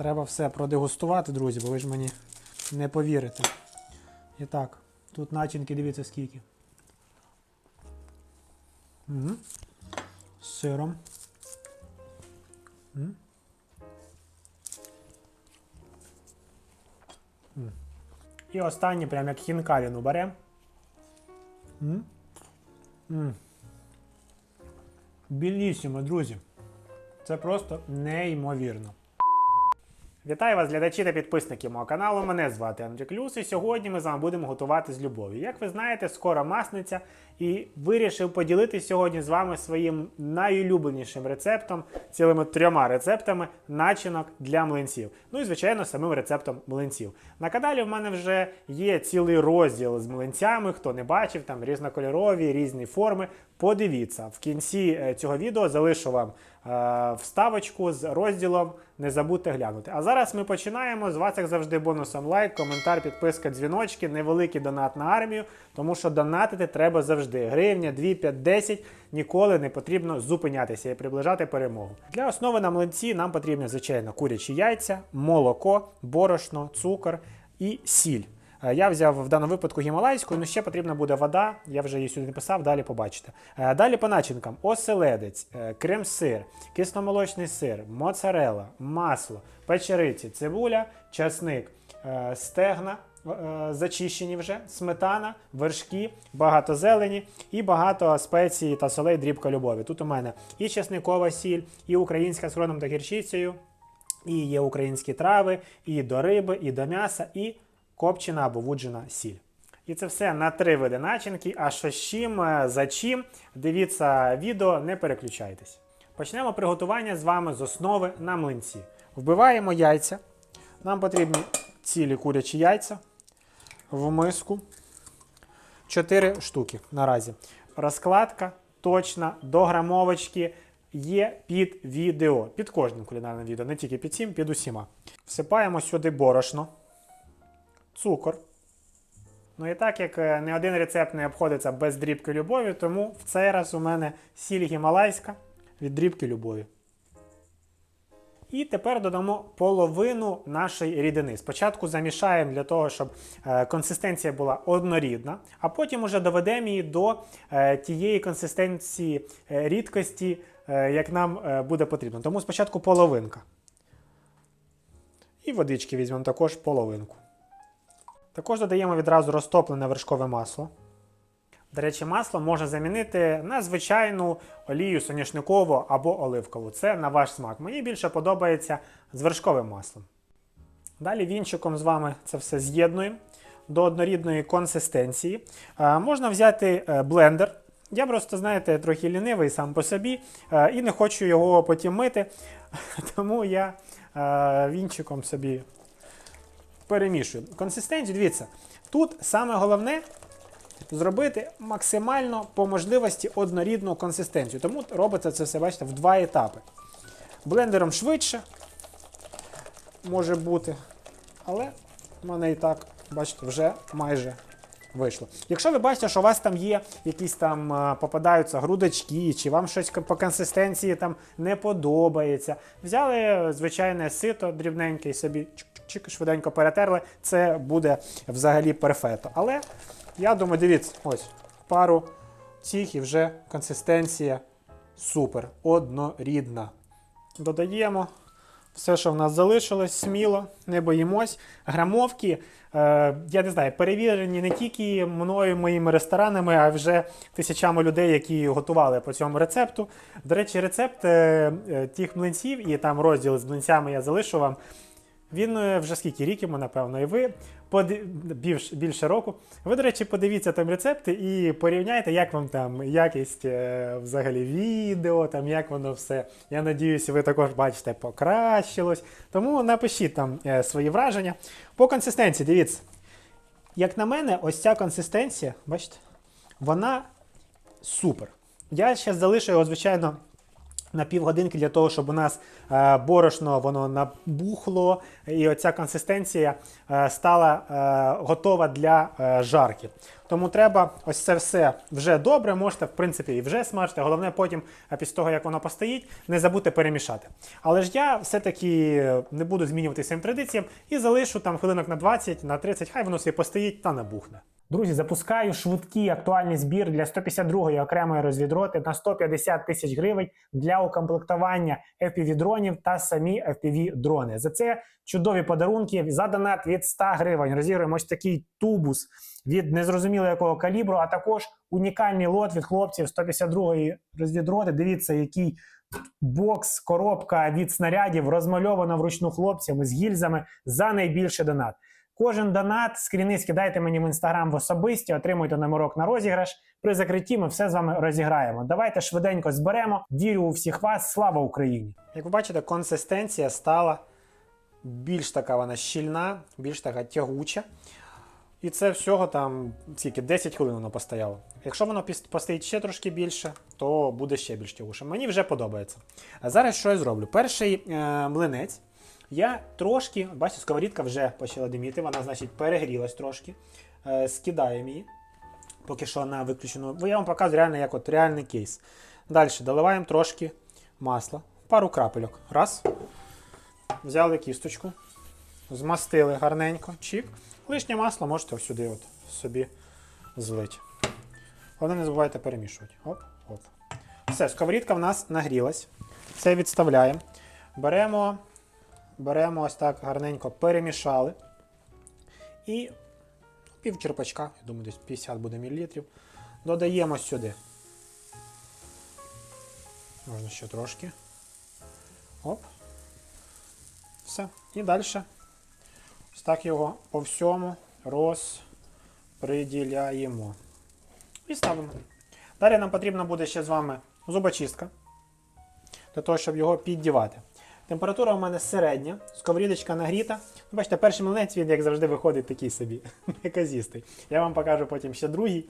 Треба все продегустувати, друзі, бо ви ж мені не повірите. І так, тут начинки, дивіться скільки. Угу. З сиром. М. І останнє, прям як хінкаліну беремо. М. М. Білісімо, друзі. Це просто неймовірно. Вітаю вас, глядачі та підписники мого каналу. Мене звати Андрій Клюс, і сьогодні ми з вами будемо готувати з любов'ю. Як ви знаєте, скоро масниця, і вирішив поділитися сьогодні з вами своїм найулюбленішим рецептом, цілими трьома рецептами начинок для млинців. Ну і звичайно, самим рецептом млинців. На каналі в мене вже є цілий розділ з млинцями. Хто не бачив, там різнокольорові, різні форми. Подивіться в кінці е, цього відео залишу вам вставочку з розділом. Не забудьте глянути. А зараз ми починаємо. З вас, як завжди, бонусом лайк, коментар, підписка, дзвіночки, невеликий донат на армію, тому що донатити треба завжди. Гривня, 2, 5, 10. Ніколи не потрібно зупинятися і приближати перемогу. Для основи на млинці нам потрібно, звичайно, курячі яйця, молоко, борошно, цукор і сіль. Е, Я взяв в даному випадку гімалайську, ну ще потрібна буде вода, я вже її сюди написав, далі побачите. Е, Далі по начинкам: оселедець, е, крем-сир, кисломолочний сир, моцарела, масло, печериці, цибуля, часник, стегна. Зачищені вже сметана, вершки, багато зелені і багато спецій та солей дрібка любові. Тут у мене і чесникова сіль, і українська з хроном та гірчицею, і є українські трави, і до риби, і до м'яса, і копчена або вуджена сіль. І це все на три види начинки. А що з чим, е, за чим, дивіться відео, не переключайтесь. Почнемо приготування з вами з основи на млинці. Вбиваємо яйця. Нам потрібні цілі курячі яйця в миску. 4 штуки наразі. Розкладка точна до грамовочки є під відео. Під кожним кулінарним відео, не тільки під цим, під усіма. Всипаємо сюди борошно, цукор. Ну і так як е, не один рецепт не обходиться без дрібки любові, тому в цей раз у мене сіль гімалайська від дрібки любові. І тепер додамо половину нашої рідини. Спочатку замішаємо для того, щоб е, консистенція була однорідна, а потім уже доведемо її до е, тієї консистенції рідкості, як нам буде потрібно. Тому спочатку половинка. І водички візьмемо також половинку. Також додаємо відразу розтоплене вершкове масло. До речі, масло можна замінити на звичайну олію соняшникову або оливкову. Це на ваш смак. Мені більше подобається з вершковим маслом. Далі вінчиком з вами це все з'єднуємо до однорідної консистенції. Е, можна взяти е, блендер. Я просто, знаєте, трохи лінивий сам по собі е, і не хочу його потім мити. Тому я е, вінчиком собі перемішую. Консистенцію, дивіться, тут саме головне зробити максимально по можливості однорідну консистенцію. Тому робиться це все, бачите, в два етапи. Блендером швидше може бути, але в мене і так, бачите, вже майже вийшло. Якщо ви бачите, що у вас там є якісь там е, попадаються грудочки, чи вам щось по консистенції там не подобається, взяли е, звичайне сито дрібненьке і собі чик-чик, швиденько перетерли, це буде взагалі перфекто. Але я думаю, дивіться, ось пару цих і вже консистенція супер, однорідна. Додаємо все, що в нас залишилось, сміло, не боїмось. Грамовки, е, я не знаю, перевірені не тільки мною, моїми ресторанами, а вже тисячами людей, які готували по цьому рецепту. До речі, рецепт е, е, тих млинців і там розділ з млинцями я залишу вам. Він е, вже скільки рік йому, напевно, і ви більш, більше року. Ви, до речі, подивіться там рецепти і порівняйте, як вам там якість е, взагалі відео, там як воно все. Я надіюся, ви також бачите, покращилось. Тому напишіть там е, свої враження. По консистенції, дивіться. Як на мене, ось ця консистенція, бачите, вона супер. Я ще залишу його, звичайно, на півгодинки для того, щоб у нас е, борошно воно набухло, і оця консистенція е, стала е, готова для жарки. Тому треба ось це все вже добре, можете, в принципі, і вже смажити. Головне потім, після того, як воно постоїть, не забудьте перемішати. Але ж я все-таки не буду змінювати своїм традиціям і залишу там хвилинок на 20, на 30, хай воно собі постоїть та набухне. Друзі, запускаю швидкий актуальний збір для 152-ї окремої розвідроти на 150 тисяч гривень для укомплектування FPV-дронів та самі FPV-дрони. За це чудові подарунки. За донат від 100 гривень розіграємо ось такий тубус від незрозуміло якого калібру, а також унікальний лот від хлопців 152-ї розвідроти. Дивіться, який бокс, коробка від снарядів розмальована вручну хлопцями з гільзами за найбільший донат. Кожен донат, скріни скидайте мені в інстаграм в особисті, отримуйте номерок на розіграш. При закритті ми все з вами розіграємо. Давайте швиденько зберемо. Вірю у всіх вас. Слава Україні! Як ви бачите, консистенція стала більш така вона щільна, більш така тягуча. І це всього там скільки 10 хвилин воно постояло. Якщо воно постоїть ще трошки більше, то буде ще більш тягуше. Мені вже подобається. А зараз що я зроблю? Перший е, млинець. Я трошки, бачите, сковорідка вже почала диміти, вона, значить, перегрілась трошки. Е, скидаємо її. Поки що на виключену. Бо я вам показую реально як от реальний кейс. Далі доливаємо трошки масла, пару крапельок. Раз. Взяли кісточку, змастили гарненько, чік. Лишнє масло можете сюди от собі злити. Головне, не забувайте перемішувати. Оп, оп. Все, сковорідка в нас нагрілась. Це відставляємо. Беремо, беремо ось так гарненько перемішали. І пів черпачка, я думаю, десь 50 буде мл. Додаємо сюди. Можна ще трошки. Оп. Все. І далі. Ось так його по всьому розприділяємо. І ставимо. Далі нам потрібна буде ще з вами зубочистка. Для того, щоб його піддівати. Температура у мене середня, сковорідочка нагріта. Ну, Бачите, перший млинець він, як завжди, виходить такий собі, неказістий. Я вам покажу потім ще другий,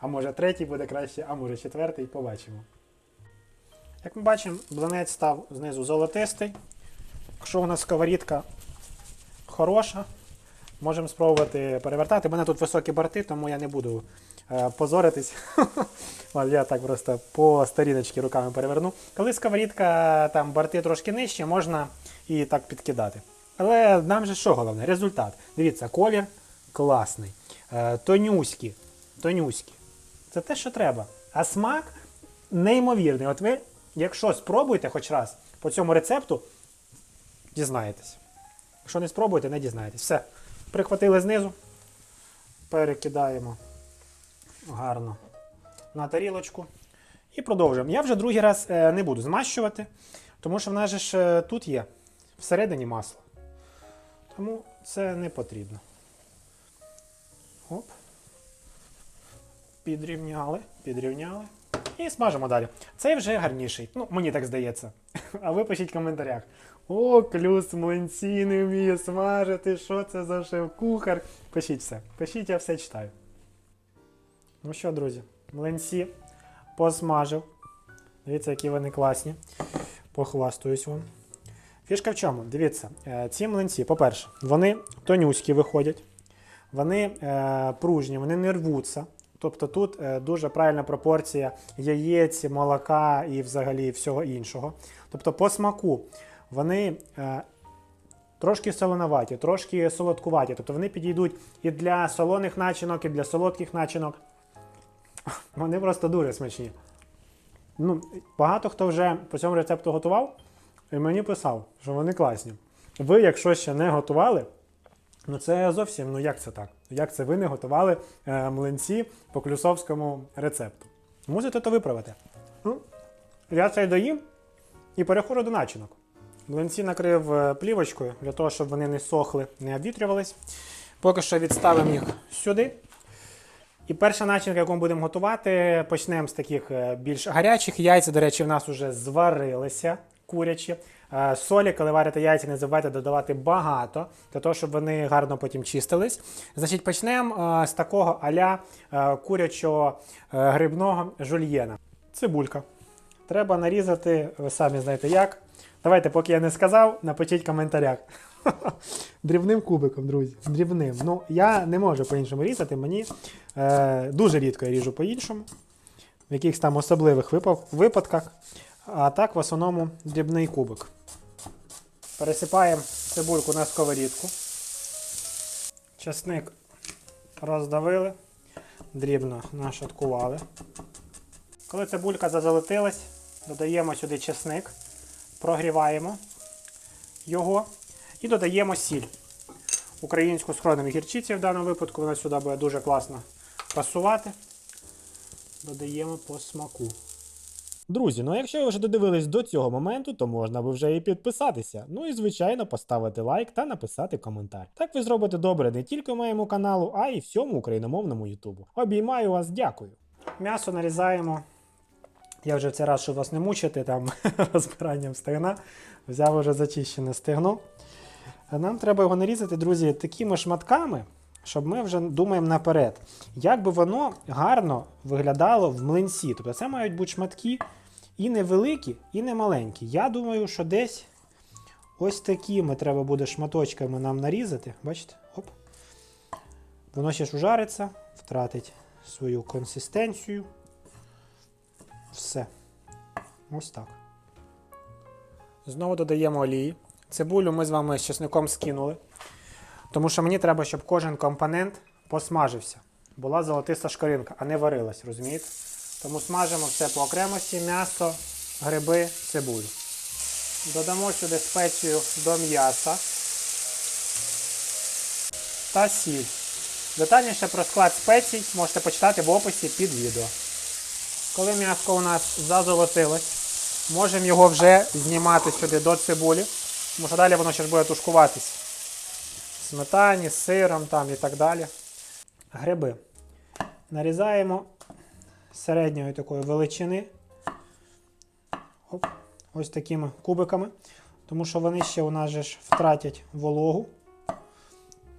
а може третій буде краще, а може четвертий, побачимо. Як ми бачимо, млинець став знизу золотистий. Якщо у нас сковорідка хороша, можемо спробувати перевертати. У мене тут високі борти, тому я не буду позоритись. Я так просто по старіночці руками переверну. Коли сковорідка там борти трошки нижче, можна і так підкидати. Але нам же що головне? Результат. Дивіться, колір класний. Е, тонюські. Тонюські. Це те, що треба. А смак неймовірний. От ви, якщо спробуєте хоч раз по цьому рецепту, дізнаєтесь. Якщо не спробуєте, не дізнаєтесь. Все. Прихватили знизу, перекидаємо гарно на тарілочку. І продовжуємо. Я вже другий раз е, не буду змащувати, тому що в нас же ж е, тут є всередині масло. Тому це не потрібно. Оп. Підрівняли, підрівняли. І смажимо далі. Цей вже гарніший. Ну, мені так здається. А ви пишіть в коментарях. О, клюс млинці не вміє смажити. Що це за шеф-кухар? Пишіть все. Пишіть, я все читаю. Ну що, друзі, млинці посмажив. Дивіться, які вони класні. Похвастуюсь вам. Фішка в чому? Дивіться, е, ці млинці, по-перше, вони тонюські виходять, вони е, пружні, вони не рвуться. Тобто тут е, дуже правильна пропорція яєць, молока і взагалі всього іншого. Тобто по смаку вони трошки солоноваті, трошки солодкуваті. Тобто вони підійдуть і для солоних начинок, і для солодких начинок. Вони просто дуже смачні. Ну, багато хто вже по цьому рецепту готував і мені писав, що вони класні. Ви, якщо ще не готували, ну це зовсім, ну як це так? Як це ви не готували е, млинці по клюсовському рецепту? Мусите то виправити. Ну, я це доїм і переходжу до начинок. Млинці накрив е, плівочкою для того, щоб вони не сохли, не обвітрювались. Поки що відставимо їх сюди. І перша начинка, яку ми будемо готувати, почнемо з таких е, більш гарячих. Яйця, до речі, в нас вже зварилися курячі. Е, Солі, коли варите яйця, не забувайте додавати багато, для того, щоб вони гарно потім чистились. Значить, почнемо е, з такого аля курячого грибного жульєна. Цибулька. треба нарізати, ви самі знаєте як. Давайте, поки я не сказав, напишіть в коментарях. Дрібним кубиком, друзі. Дрібним. Ну, я не можу по-іншому різати. Мені е, дуже рідко я ріжу по-іншому. В якихось там особливих випадках. А так, в основному, дрібний кубик. Пересипаємо цибульку на сковорідку. Часник роздавили, дрібно нашаткували. Коли цибулька зазолотилась, додаємо сюди чесник, прогріваємо його і додаємо сіль. Українську з хронами гірчиці в даному випадку вона сюди буде дуже класно пасувати. Додаємо по смаку. Друзі, ну якщо ви вже додивились до цього моменту, то можна би вже і підписатися. Ну і звичайно поставити лайк та написати коментар. Так ви зробите добре не тільки моєму каналу, а й всьому україномовному Ютубу. Обіймаю вас, дякую. М'ясо нарізаємо. Я вже в цей раз, щоб вас не мучити там розбиранням стегна, взяв уже зачищене стегно. Нам треба його нарізати, друзі, такими шматками, щоб ми вже думаємо наперед. Як би воно гарно виглядало в млинці. Тобто це мають бути шматки і невеликі, і не маленькі. Я думаю, що десь ось такими треба буде шматочками нам нарізати. Бачите? Оп. Воно ще ж ужариться, втратить свою консистенцію. Все. Ось так. Знову додаємо олії. Цибулю ми з вами з чесником скинули. Тому що мені треба, щоб кожен компонент посмажився. Була золотиста шкоринка, а не варилась, розумієте? Тому смажимо все по окремості, м'ясо, гриби, цибулю. Додамо сюди спецію до м'яса та сіль. Детальніше про склад спецій можете почитати в описі під відео. Коли м'ясо у нас зазолотилось, можемо його вже знімати сюди до цибулі, тому що далі воно ще ж буде тушкуватись сметані, сиром там і так далі. Гриби. Нарізаємо середньої такої величини. Оп, ось такими кубиками. Тому що вони ще у нас же ж втратять вологу.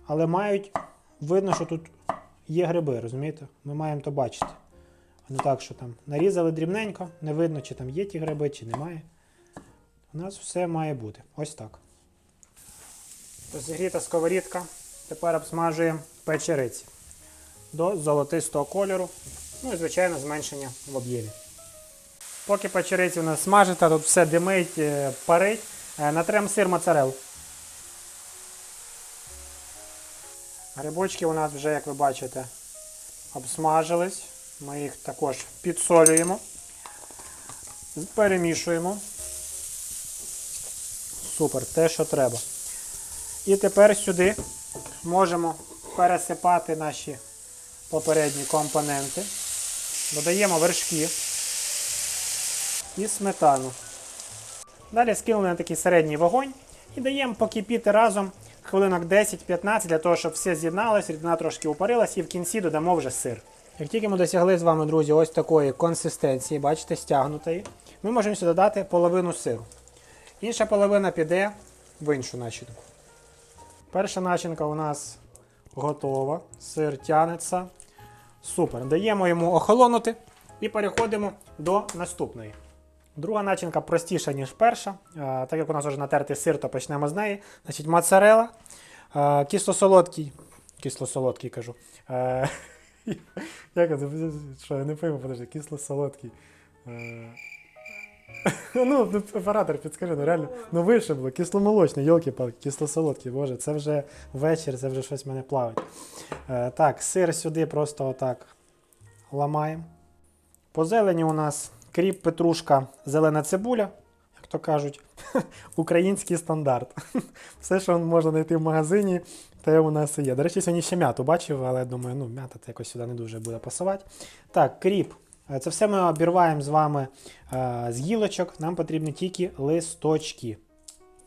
Але мають, видно, що тут є гриби, розумієте? Ми маємо то бачити. А не так, що там нарізали дрібненько, не видно, чи там є ті гриби, чи немає. У нас все має бути. Ось так. Розігріта сковорідка. Тепер обсмажуємо печериці до золотистого кольору. Ну і, звичайно, зменшення в об'ємі. Поки печериці у нас смажиться, тут все димить, е, парить. Е, Натрем сир моцарелу. Грибочки у нас вже, як ви бачите, обсмажились. Ми їх також підсолюємо, перемішуємо. Супер, те, що треба. І тепер сюди можемо пересипати наші попередні компоненти. Додаємо вершки і сметану. Далі скинули на такий середній вогонь і даємо покипіти разом хвилинок 10-15 для того, щоб все з'єдналося, рідина трошки упарилась і в кінці додамо вже сир. Як тільки ми досягли з вами, друзі, ось такої консистенції, бачите, стягнутої, ми можемо сюди додати половину сиру. Інша половина піде в іншу начинку. Перша начинка у нас готова. Сир тянеться. Супер. Даємо йому охолонути і переходимо до наступної. Друга начинка простіша, ніж перша. Так як у нас вже натертий сир, то почнемо з неї. Значить, моцарела, кисло-солодкий. Кисло-солодкий кажу. Як це? Я не пойму, подожди, кисло-солодкий. Ну, ну, оператор, підскажи, ну реально, ну вишибло, кисломолочний, йолки-палки, кисло-солодкий, боже, це вже вечір, це вже щось в мене плавить. Е, так, сир сюди просто отак ламаємо. По зелені у нас кріп, петрушка, зелена цибуля, як то кажуть, український стандарт. Все, що можна знайти в магазині, те у нас і є. До речі, сьогодні ще м'яту бачив, але думаю, ну, м'ята це якось сюди не дуже буде пасувати. Так, кріп. Е, Це все ми обірваємо з вами е, з гілочок. Нам потрібні тільки листочки.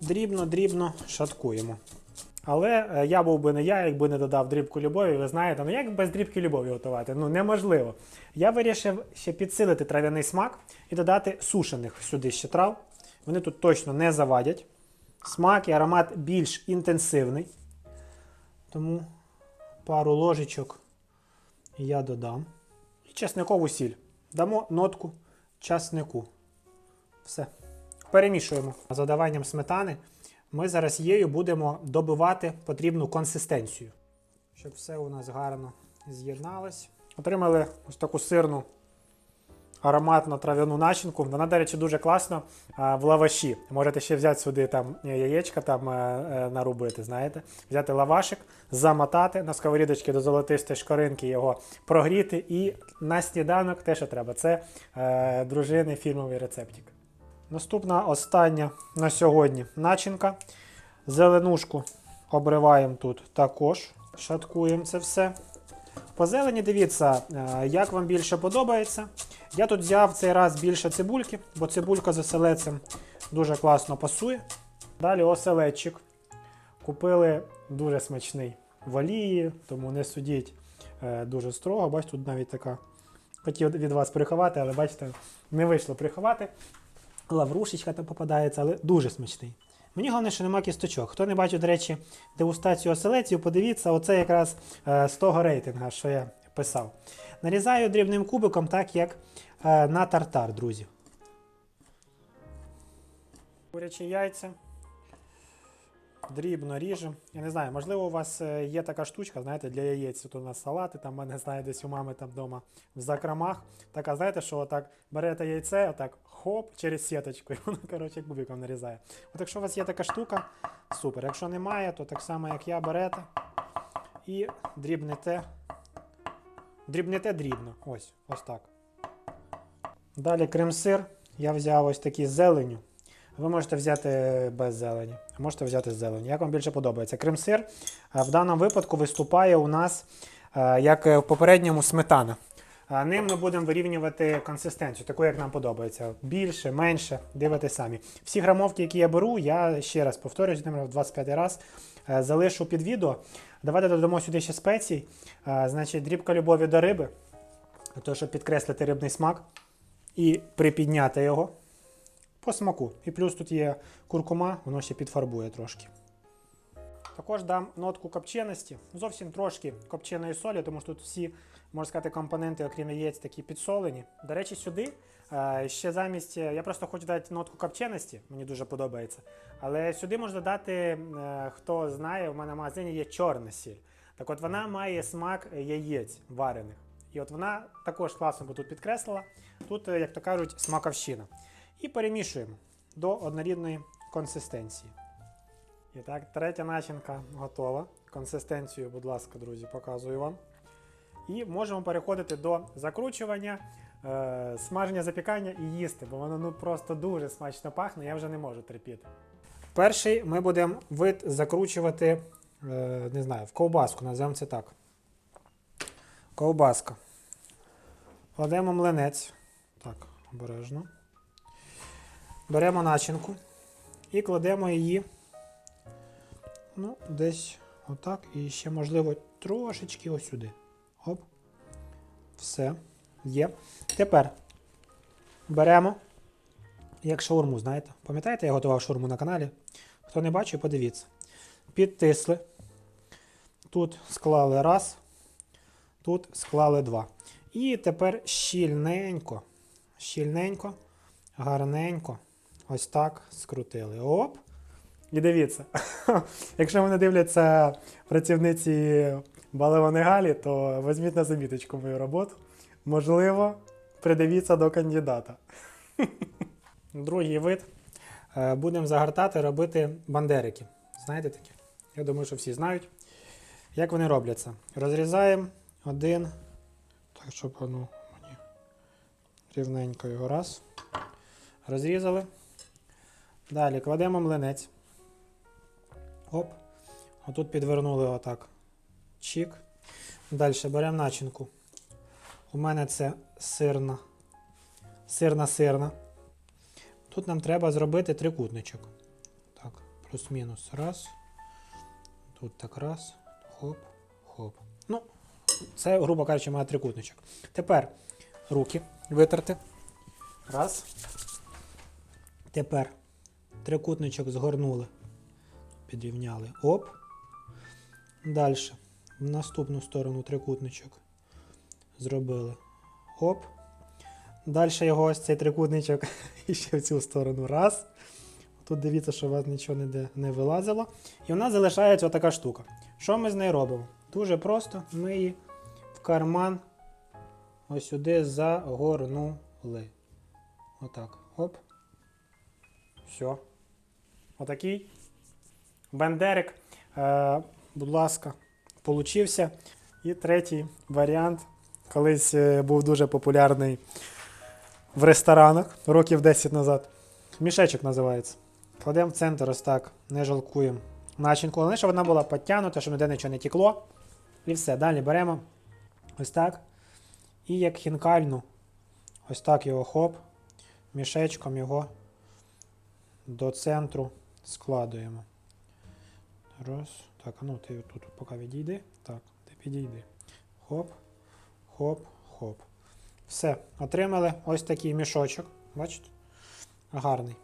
Дрібно-дрібно шаткуємо. Але е, я був би не я, якби не додав дрібку любові. Ви знаєте, ну як без дрібки любові готувати? Ну неможливо. Я вирішив ще підсилити трав'яний смак і додати сушених сюди ще трав. Вони тут точно не завадять. Смак і аромат більш інтенсивний. Тому пару ложечок я додам. І чесникову сіль. Дамо нотку часнику. Все. Перемішуємо. За додаванням сметани ми зараз її будемо добивати потрібну консистенцію, щоб все у нас гарно з'єдналось. Отримали ось таку сирну ароматну трав'яну начинку. Вона, до речі, дуже класно в лаваші. Можете ще взяти сюди там яєчка там, е, е, нарубити, знаєте, взяти лавашик, замотати на сковорідочки до золотистої шкоринки, його прогріти. І на сніданок те, що треба. Це е, дружини фірмовий рецептик. Наступна остання на сьогодні начинка. Зеленушку обриваємо тут також. Шаткуємо це все. По зелені дивіться, е, як вам більше подобається. Я тут взяв цей раз більше цибульки, бо цибулька з оселедцем дуже класно пасує. Далі оселедчик. Купили дуже смачний в олії, тому не судіть е, дуже строго. Бачите, тут навіть така. Хотів від вас приховати, але бачите, не вийшло приховати. Лаврушечка там попадається, але дуже смачний. Мені головне, що нема кісточок. Хто не бачив, до речі, дегустацію оселедців, подивіться, оце якраз е, з того рейтинга, що я писав. Нарізаю дрібним кубиком, так як е, на тартар, друзі. Курячі яйця. Дрібно ріжемо. Я не знаю, можливо, у вас е, є така штучка, знаєте, для яєць. Тут у нас салати, там мене знаю, десь у мами там вдома в закромах. Така, знаєте, що отак берете яйце, отак хоп, через сіточку, і воно, коротше, кубиком нарізає. От якщо у вас є така штука, супер. Якщо немає, то так само, як я, берете і дрібнете. Дрібнете дрібно. Ось, ось так. Далі крем-сир. Я взяв ось такий з зеленю. Ви можете взяти без зелені, можете взяти з зелені. Як вам більше подобається? Крем-сир в даному випадку виступає у нас е, як в попередньому сметана. Ним ми будемо вирівнювати консистенцію, таку, як нам подобається. Більше, менше, дивитесь самі. Всі грамовки, які я беру, я ще раз повторюсь, в 25 раз е, залишу під відео. Давайте додамо сюди ще спецій. Е, Значить, дрібка любові до риби, того, щоб підкреслити рибний смак і припідняти його по смаку. І плюс тут є куркума, воно ще підфарбує трошки. Також дам нотку копченості, зовсім трошки копченої солі, тому що тут всі, можна сказати, компоненти, окрім яєць, такі підсолені. До речі, сюди е, ще замість. Я просто хочу дати нотку копченості, мені дуже подобається. Але сюди можна дати, е, хто знає, у мене в магазині є чорна сіль. Так от вона має смак яєць варених. І от вона також класно бо тут підкреслила. Тут, е, як то кажуть, смаковщина. І перемішуємо до однорідної консистенції. І так, третя начинка готова. Консистенцію, будь ласка, друзі, показую вам. І можемо переходити до закручування, е, смаження запікання і їсти, бо воно ну, просто дуже смачно пахне, я вже не можу терпіти. Перший ми будемо вид закручувати, е, не знаю, в ковбаску, називаємо це так. Ковбаска. Кладемо млинець. Так, обережно. Беремо начинку і кладемо її ну, десь отак. І ще, можливо, трошечки ось сюди. Оп. Все. Є. Тепер беремо, як шаурму, знаєте. Пам'ятаєте, я готував шаурму на каналі? Хто не бачив, подивіться. Підтисли. Тут склали раз, тут склали два. І тепер щільненько, щільненько, гарненько. Ось так скрутили. Оп. І дивіться, якщо мене дивляться працівниці Балевани Галі, то візьміть на заміточку мою роботу. Можливо, придивіться до кандидата. Другий вид. Е, Будемо загортати, робити бандерики. Знаєте такі? Я думаю, що всі знають. Як вони робляться? Розрізаємо один. Так, щоб воно мені рівненько його раз. Розрізали. Далі кладемо млинець. Оп. Отут підвернули отак. Чік. Далі беремо начинку. У мене це сирна. Сирна-сирна. Тут нам треба зробити трикутничок. Так, плюс-мінус. Раз. Тут так раз. Хоп, хоп. Ну, це, грубо кажучи, має трикутничок. Тепер руки витерти. Раз. Тепер трикутничок згорнули. Підрівняли. Оп. Далі. В наступну сторону трикутничок. Зробили. Оп. Далі його ось цей трикутничок і ще в цю сторону. Раз. Тут дивіться, що у вас нічого ніде не вилазило. І у нас залишається отака штука. Що ми з нею робимо? Дуже просто ми її в карман ось сюди загорнули. Отак. Оп. Все. Отакий. Бендерик. Е, будь ласка, получився. І третій варіант. Колись е, був дуже популярний в ресторанах років 10 назад. Мішечок називається. Кладемо в центр ось так, не жалкуємо. Начинку, головне, щоб вона була підтягнута, щоб ніде нічого не тікло. І все. Далі беремо ось так. І як хінкальну, ось так його хоп, мішечком його до центру складуємо. Раз. Так, а ну ти тут поки відійди. Так, ти підійди. Хоп, хоп, хоп. Все, отримали ось такий мішочок. Бачите? Гарний.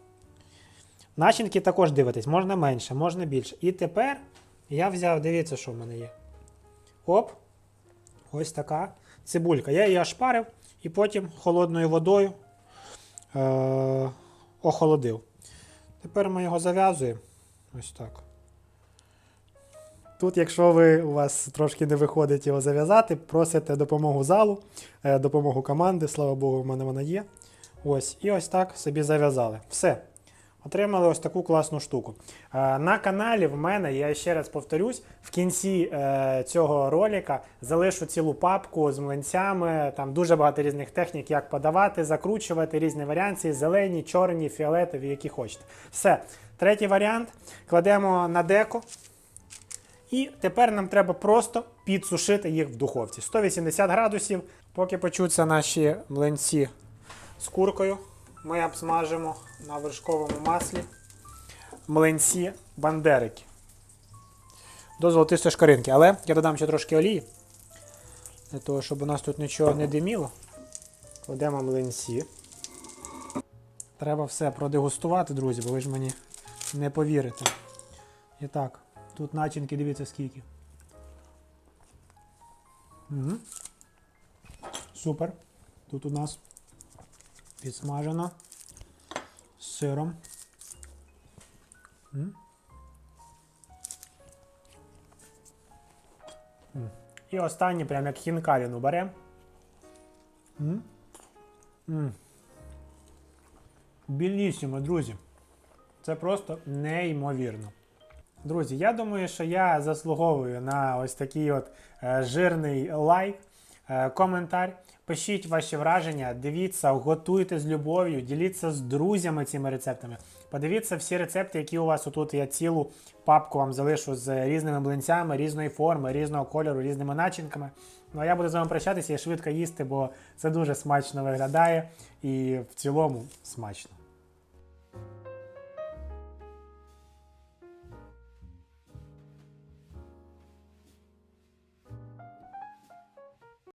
Начинки також дивитесь, можна менше, можна більше. І тепер я взяв, дивіться, що в мене є. Оп. Ось така цибулька. Я її ошпарив і потім холодною водою е- охолодив. Тепер ми його зав'язуємо. Ось так. Тут, якщо ви у вас трошки не виходить його зав'язати, просите допомогу залу, е, допомогу команди. Слава Богу, в мене вона є. Ось, і ось так собі зав'язали. Все. Отримали ось таку класну штуку. Е, На каналі в мене, я ще раз повторюсь, в кінці е, цього ролика залишу цілу папку з млинцями. Там дуже багато різних технік, як подавати, закручувати, різні варіанти, зелені, чорні, фіолетові, які хочете. Все. Третій варіант кладемо на деко. І тепер нам треба просто підсушити їх в духовці. 180 градусів. Поки почуться наші млинці з куркою, ми обсмажимо на вершковому маслі млинці бандерики. До золотистої шкаринки. Але я додам ще трошки олії. Для того, щоб у нас тут нічого не диміло. Кладемо млинці. Треба все продегустувати, друзі, бо ви ж мені не повірите. І так, тут начинки, дивіться скільки. Угу. Супер. Тут у нас підсмажено з сиром. М. І останнє, прям як хінкаліну беремо. М. М. Білісімо, друзі. Це просто неймовірно. Друзі, я думаю, що я заслуговую на ось такий от е, жирний лайк, е, коментар. Пишіть ваші враження, дивіться, готуйте з любов'ю, діліться з друзями цими рецептами. Подивіться всі рецепти, які у вас отут. Я цілу папку вам залишу з різними млинцями, різної форми, різного кольору, різними начинками. Ну а я буду з вами прощатися і швидко їсти, бо це дуже смачно виглядає і в цілому смачно.